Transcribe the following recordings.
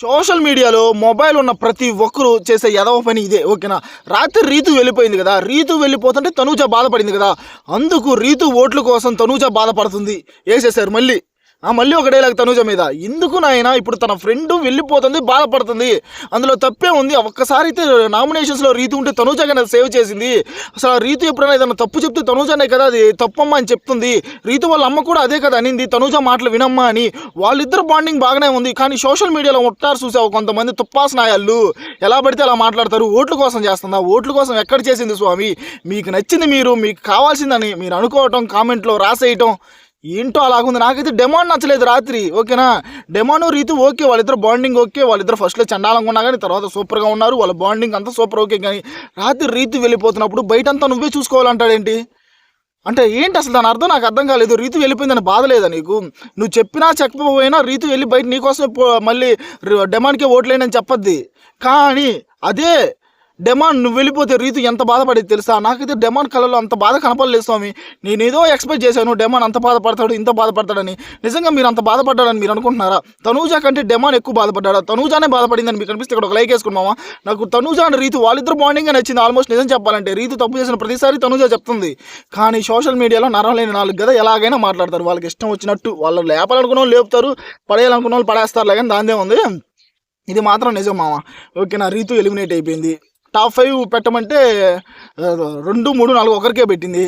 Social మీడియాలో mobile ఉన్న ప్రతి ఒక్కరు చేసే ఎదవ పని ఇదే ఓకేనా? రాత్రి రీతు వెళ్ళిపోయింది కదా రీతు వెళ్ళిపోతుంటే తనూజ బాధపడింది కదా అందుకు రీతు ఓట్ల కోసం తనూజ బాధపడుతుంది. వేసేసారు మళ్ళీ? మళ్ళీ ఒక డైలాగ్ తనూజ మీద. ఎందుకు నాయన ఇప్పుడు తన ఫ్రెండ్ వెళ్ళిపోతుంది బాధపడుతుంది. అందులో తప్పే ఉంది. ఒక్కసారి అయితే నామినేషన్స్లో రీతి ఉంటే తనూజ కదా సేవ్ చేసింది. అసలు ఆ రీతు ఎప్పుడైనా ఏదైనా తప్పు చెప్తే తనూజనే కదా అది తప్పమ్మా అని చెప్తుంది. రీతు వాళ్ళ అమ్మ కూడా అదే కదా అనింది. తనూజ మాటలు వినమ్మా అని. వాళ్ళిద్దరు బాండింగ్ బాగానే ఉంది. కానీ సోషల్ మీడియాలో ఉంటారు చూసావు కొంతమంది తుప్పాస్ నాయాళ్ళు ఎలా పడితే అలా మాట్లాడతారు. ఓట్ల కోసం చేస్తుందా? ఓట్ల కోసం ఎక్కడ చేసింది స్వామి? మీకు నచ్చింది మీరు మీకు కావాల్సిందని మీరు అనుకోవటం కామెంట్లో రాసేయటం. ఏంటో అలాగుంది. నాకైతే డిమాండ్ నచ్చలేదు రాత్రి. ఓకేనా? డిమాండ్ రీతి ఓకే వాళ్ళిద్దరు బాండింగ్ ఓకే వాళ్ళిద్దరు ఫస్ట్లో చండాలంగా ఉన్నా కానీ తర్వాత సూపర్గా ఉన్నారు వాళ్ళ బాండింగ్ అంతా సూపర్ ఓకే కానీ రాత్రి రీతి వెళ్ళిపోతున్నప్పుడు బయటంతా నువ్వే చూసుకోవాలంటాడేంటి అంటే ఏంటి అసలు దాని అర్థం నాకు అర్థం కాలేదు. రీతి వెళ్ళిపోయిందని బాధ లేదా నీకు? నువ్వు చెప్పినా చెప్పకపోయినా రీతి వెళ్ళి బయట నీకోసం మళ్ళీ డెమాండ్కే ఓట్లేనని చెప్పద్ది. కానీ అదే డెమాండ్ నువ్వు వెళ్ళిపోతే రీతు ఎంత బాధపడేది తెలుసా? నాకైతే డెమాండ్ కళలో అంత బాధ కనపడలేదు స్వామి. నేను ఏదో ఎక్స్పెక్ట్ చేశాను డెమాన్ అంత బాధపడతాడు ఇంత బాధపడతాడని. నిజంగా మీరు అంత బాధపడ్డాడని మీరు అనుకుంటున్నారా? తనూజా కంటే డెమాన్ ఎక్కువ బాధపడ్డాడా? తనూజానే బాధపడిందని మీకు అనిపిస్తే ఇక్కడ ఒక లైక్ వేసుకున్నామా నాకు తనూజా అండ్ రీతు వాళ్ళిద్దరు బాండింగ్ నచ్చింది ఆల్మోస్ట్ నిజం చెప్పాలంటే. రీతు తప్పు చేసిన ప్రతిసారి తనూజా చెప్తుంది. కానీ సోషల్ మీడియాలో నరలేని నాలుగు కదా ఎలాగైనా మాట్లాడతారు. వాళ్ళకి ఇష్టం వచ్చినట్టు వాళ్ళు లేపాలనుకున్న వాళ్ళు లేపుతారు పడేయాలనుకున్న వాళ్ళు పడేస్తారు కానీ దానిదే ఉంది. ఇది మాత్రం నిజం మామ. ఓకే నా రీతు ఎలిమినేట్ అయిపోయింది. టాప్ ఫైవ్ పెట్టమంటే రెండు మూడు నాలుగు ఒకరికే పెట్టింది.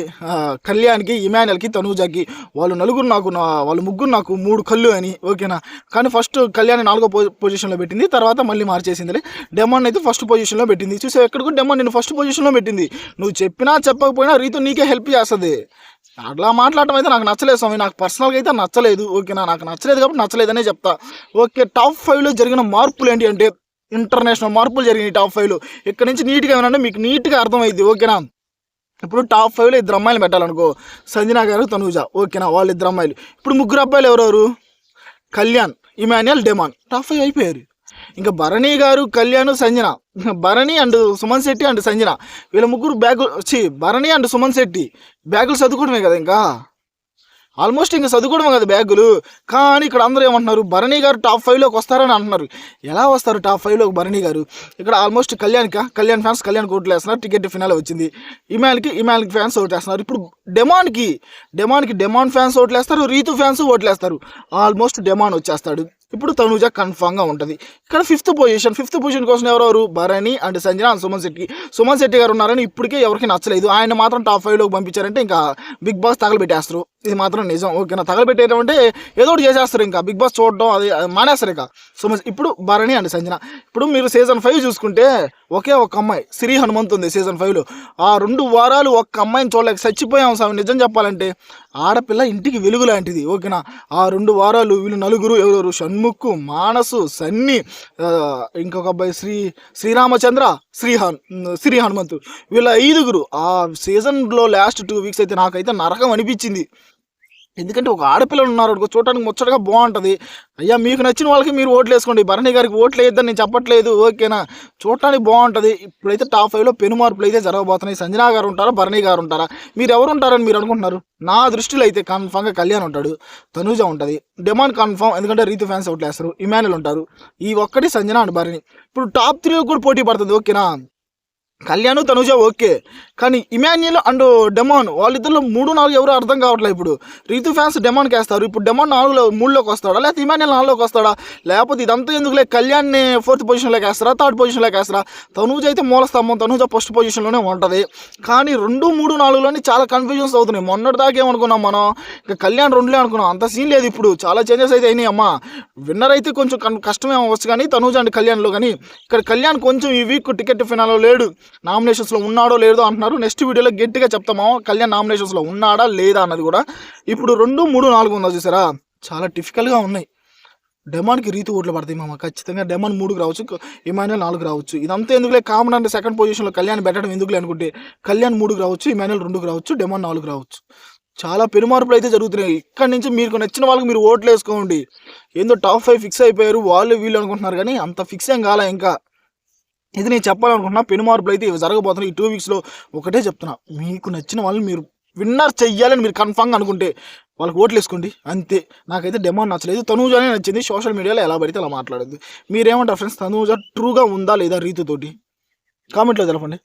కళ్యాణ్కి ఇమాన్యుల్కి తనూజాకి. వాళ్ళు నలుగురు నాకు నా వాళ్ళు ముగ్గురు నాకు మూడు కళ్ళు అని ఓకేనా? కానీ ఫస్ట్ కళ్యాణ్ నాలుగో పొజిషన్లో పెట్టింది తర్వాత మళ్ళీ మార్చేసిందిలే. డెమాన్ అయితే ఫస్ట్ పొజిషన్లో పెట్టింది. చూసే ఎక్కడికి డెమాన్ నేను ఫస్ట్ పొజిషన్లో పెట్టింది. నువ్వు చెప్పినా చెప్పకపోయినా రీతు నీకే హెల్ప్ చేస్తుంది. అట్లా మాట్లాడటం అయితే నాకు నచ్చలేదు స్వామి. నాకు పర్సనల్గా అయితే నచ్చలేదు ఓకేనా? నాకు నచ్చలేదు కాబట్టి నచ్చలేదనే చెప్తా. ఓకే టాప్ ఫైవ్లో జరిగిన మార్పులు ఏంటి అంటే ఇంటర్నేషనల్ మార్పులు జరిగినాయి టాప్ ఫైవ్లో. ఇక్కడ నుంచి నీట్గా ఏమన్నా మీకు నీట్గా అర్థమైంది ఓకేనా? ఇప్పుడు టాప్ ఫైవ్లో ఇద్దరు అమ్మాయిలు పెట్టాలనుకో సంజనా గారు తనూజ ఓకేనా? వాళ్ళు ఇద్దరు అమ్మాయిలు. ఇప్పుడు ముగ్గురు అబ్బాయిలు ఎవరెవరు? Kalyan Emmanuel Demon. Top five అయిపోయారు. ఇంకా Bharani garu Kalyan Sanjana. Bharani and Suman Shetty and Sanjana. వీళ్ళ ముగ్గురు బ్యాగులు వచ్చి భరణి అండ్ సుమన్ శెట్టి. బ్యాగులు చదువుకోవడమే కదా ఇంకా? ఆల్మోస్ట్ ఇంకా చదువుకోవడం కదా బ్యాగులు. కానీ ఇక్కడ అందరూ ఏమంటున్నారు భరణి గారు టాప్ ఫైవ్లోకి వస్తారని అంటున్నారు. ఎలా వస్తారు టాప్ ఫైవ్లోకి భరణి గారు? ఇక్కడ ఆల్మోస్ట్ కళ్యాణ్కా కళ్యాణ్ ఫ్యాన్స్ కళ్యాణ్ కోట్లు వేస్తున్నారు టికెట్ ఫినాల్ వచ్చింది. ఇమాన్కి ఇమాన్కి ఫ్యాన్స్ ఓట్లేస్తున్నారు ఇప్పుడు డెమాన్కి డెమాన్కి డెమాన్ ఫ్యాన్స్ ఓట్లేస్తారు రీతు ఫ్యాన్స్ ఓట్లేస్తారు ఆల్మోస్ట్ డెమాన్ వచ్చేస్తాడు. ఇప్పుడు తనూజ కన్ఫామ్గా ఉంటుంది. ఇక్కడ ఫిఫ్త్ పొజిషన్ ఫిఫ్త్ పొజిషన్ కోసం ఎవరెవరు భరణి అండ్ సంజన అండ్ సుమన్ శెట్టి. సుమన్ శెట్టి గారు ఉన్నారని ఇప్పటికే ఎవరికి నచ్చలేదు. ఆయన మాత్రం టాప్ ఫైవ్లోకి పంపించారంటే ఇంకా బిగ్ బాస్ తగలబెట్టేస్తారు. ఇది మాత్రం నిజం. ఓకేనా తగలబెట్టేటంటే అంటే ఏదో ఒకటి చేసేస్తారు ఇంకా. బిగ్ బాస్ చూడడం అది అది మానేస్తారు ఇక. సో ఇప్పుడు భరణి అండి సంజన. ఇప్పుడు మీరు సీజన్ ఫైవ్ చూసుకుంటే ఒకే ఒక అమ్మాయి శ్రీ హనుమంత్ ఉంది సీజన్ ఫైవ్లో ఆ రెండు వారాలు ఒక్క అమ్మాయిని చూడలేక చచ్చిపోయాం స్వామి. నిజం చెప్పాలంటే ఆడపిల్ల ఇంటికి వెలుగు లాంటిది ఓకేనా? ఆ రెండు వారాలు వీళ్ళు నలుగురు ఎవరెవరు? షణ్ముఖ్ మానసు సన్ని ఇంకొక అబ్బాయి శ్రీ శ్రీరామచంద్ర శ్రీహన్ శ్రీ హనుమంతు. వీళ్ళ ఐదుగురు. ఆ సీజన్లో లాస్ట్ టూ వీక్స్ అయితే నాకైతే నరకం అనిపించింది. ఎందుకంటే ఒక ఆడపిల్లలు ఉన్నారు అనుకో చూడటానికి ముచ్చటగా బాగుంటుంది. అయ్యా మీకు నచ్చిన వాళ్ళకి మీరు ఓట్లు వేసుకోండి. భరణి గారికి ఓట్లు వేయద్దని నేను చెప్పట్లేదు ఓకేనా? చూడటానికి బాగుంటుంది. ఇప్పుడైతే టాప్ ఫైవ్లో పెను మార్పులు అయితే జరగబోతున్నాయి. సంజనా గారు ఉంటారా భరణి గారు ఉంటారా? మీరు ఎవరు ఉంటారని మీరు అనుకుంటున్నారు? నా దృష్టిలో అయితే కన్ఫామ్గా కళ్యాణ్ ఉంటాడు తనూజ ఉంటుంది. డిమాండ్ కన్ఫామ్ ఎందుకంటే రీతి ఫ్యాన్స్ ఓట్లు వేస్తారు. ఇమానుల్ ఉంటారు. ఈ ఒక్కటి సంజన అండ్ భరణి. ఇప్పుడు టాప్ త్రీ కూడా పోటీ పడుతుంది ఓకేనా? కళ్యాణ్ తనుజ ఓకే. కానీ ఇమాన్యుల్ అండ్ డెమాన్ వాళ్ళిద్దరిలో మూడు నాలుగు ఎవరు అర్థం కావట్లేదు ఇప్పుడు. రీతు ఫ్యాన్స్ డెమాన్కి వేస్తారు. ఇప్పుడు డెమాన్ నాలుగులో మూడులోకి వస్తాడా? లేకపోతే ఇమాన్యుల్ నాలుగులోకి వస్తాడా? లేకపోతే ఇదంతా ఎందుకులే? కళ్యాణ్ని ఫోర్త్ పొజిషన్లోకి వేస్తారా? థర్డ్ పొజిషన్లోకి వేస్తారా? తనుజ అయితే మూల స్తంభం. తనుజ ఫస్ట్ పొజిషన్లోనే ఉంటుంది. కానీ రెండు మూడు నాలుగులోనే చాలా కన్ఫ్యూజన్స్ అవుతున్నాయి. మొన్నటి దాకా ఏమనుకున్నాం మనం? ఇంకా కళ్యాణ్ రెండులే అనుకున్నాం. అంత సీన్ లేదు ఇప్పుడు. చాలా చేంజెస్ అయితే అయినాయి అమ్మా. విన్నర్ అయితే కొంచెం కన్- కష్టమే అవ్వచ్చు కానీ తనుజ అండ్ కళ్యాణ్లో కానీ ఇక్కడ కళ్యాణ్ కొంచెం ఈ వీక్ టికెట్ ఫినాల్లో లేడు. నామినేషన్స్లో ఉన్నాడో లేదో అంటున్నారు. నెక్స్ట్ వీడియోలో గట్టిగా చెప్తామా. కళ్యాణ్ నామినేషన్స్లో ఉన్నాడా లేదా అన్నది కూడా. ఇప్పుడు రెండు మూడు నాలుగు ఉందో చూసారా? చాలా టిఫికల్గా ఉన్నాయి. డెమాన్కి రీతి ఓట్లు పడతాయి మామ. ఖచ్చితంగా డెమాన్ మూడుకు రావచ్చు ఇమాన్యుల్ నాలుగు రావచ్చు. ఇదంతా ఎందుకులే? కామన్ అంటే సెకండ్ పొజిషన్లో కళ్యాణ్ పెట్టడం ఎందుకులే అనుకుంటే కళ్యాణ్ మూడుకు రావచ్చు ఇమాన్యుల్ రెండుకు రావచ్చు డెమాన్ నాలుగు రావచ్చు. చాలా పెరుమార్పులు అయితే జరుగుతున్నాయి. ఇక్కడి నుంచి మీకు నచ్చిన వాళ్ళకి మీరు ఓట్లు వేసుకోండి. ఏందో టాప్ ఫైవ్ ఫిక్స్ అయిపోయారు వాళ్ళు వీళ్ళు అనుకుంటున్నారు కానీ అంత ఫిక్స్ ఏం కాలే ఇంకా. ఇది నేను చెప్పాలనుకుంటున్నా పెను మార్పులు అయితే ఇవి జరగబోతున్నాయి. ఈ టూ వీక్స్లో ఒకటే చెప్తున్నా. మీకు నచ్చిన వాళ్ళని మీరు విన్నర్ చెయ్యాలని మీరు కన్ఫామ్గా అనుకుంటే వాళ్ళకి ఓట్లు వేసుకోండి. అంతే. నాకైతే డెమాండ్ నచ్చలేదు. తనూజానే నచ్చింది. సోషల్ మీడియాలో ఎలా పడితే అలా మాట్లాడద్దు మీరేమంటారు ఫ్రెండ్స్ తనూజ ట్రూగా ఉందా లేదా రీతితోటి? కామెంట్లో తెలపండి.